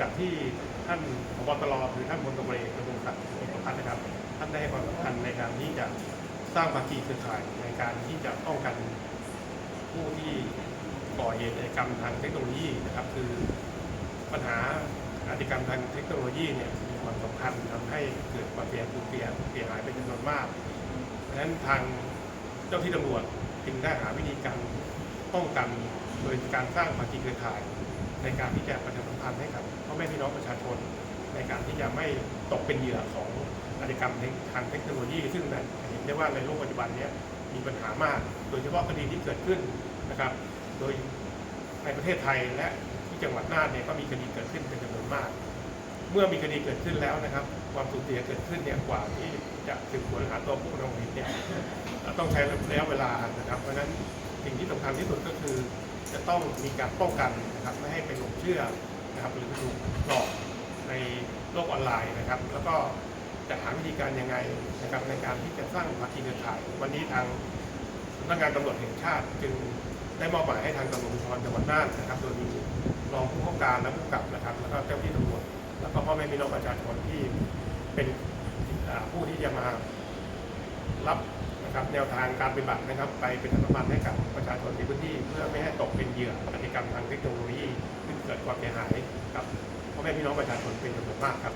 จากที่ท่านพบตรหรือท่านพลตำรวจเอกกระทรวงศักดิ์เอกพัฒน์นะครับ ท่านได้ให้ความสำคัญในการที่จะสร้างภาคีเครือข่ายในการที่จะป้องกันผู้ที่ก่อเหตุอาชญากรรมทางเทคโนโลยีนะครับ คือปัญหาอาชญากรรมทางเทคโนโลยีเนี่ยมีความสำคัญทำให้เกิดความเสียหายเสียเสียหายเป็นจำนวนมากเพราะฉะนั้นทางเจ้าที่ตำรวจจึงได้หาวิธีการป้องกันโดยการสร้างภาคีเครือข่าย ในการที่จะประชาสัมพันธ์ให้กับพ่อแม่พี่น้องประชาชน ในการที่จะไม่ตกเป็นเหยื่อของอาชญากรรมทางเทคโนโลยี ซึ่งเห็นได้ว่าในโลกปัจจุบันนี้มีปัญหามาก โดยเฉพาะคดีที่เกิดขึ้นนะครับ โดยในประเทศไทยและที่จังหวัดน่านเนี่ยก็มีคดีเกิดขึ้นเป็นจำนวนมาก เมื่อมีคดีเกิดขึ้นแล้วนะครับ ความสูญเสียเกิดขึ้นเนี่ยกว่าที่จะสืบสวนหาตัวผู้กระทำผิดเนี่ยต้องใช้ระยะเวลานะครับ เพราะฉะนั้นสิ่งที่สำคัญที่สุดก็คือ จะต้องมีการป้องกันนะครับไม่ให้ไปหลงเชื่อนะครับหรือถูกหลอกในโลกออนไลน์นะครับ แล้วก็จะหาวิธีการยังไงนะครับในการที่จะสร้างภาคีเครือข่าย วันนี้ทางสำนักงานตำรวจแห่งชาติ จึงได้มอบหมายให้ทางตำรวจภูธรจังหวัดน่านนะครับ โดยมีรองผู้ข้าการและผู้กับนะครับ แล้วก็เจ้าหน้าที่ตำรวจ แล้วก็พ่อแม่พี่น้องประชาชนที่เป็นผู้ที่จะมารับนะครับแนวทางการปฏิบัตินะครับ ไปเป็นธรรมบันให้กับประชาชนในพื้นที่เพื่อ เหยื่ออาชญากรรมทางเทคโนโลยีซึ่เกิดความเสียหายกับพ่อแม่พี่น้องประชาชนเป็นจำนวนมากครับ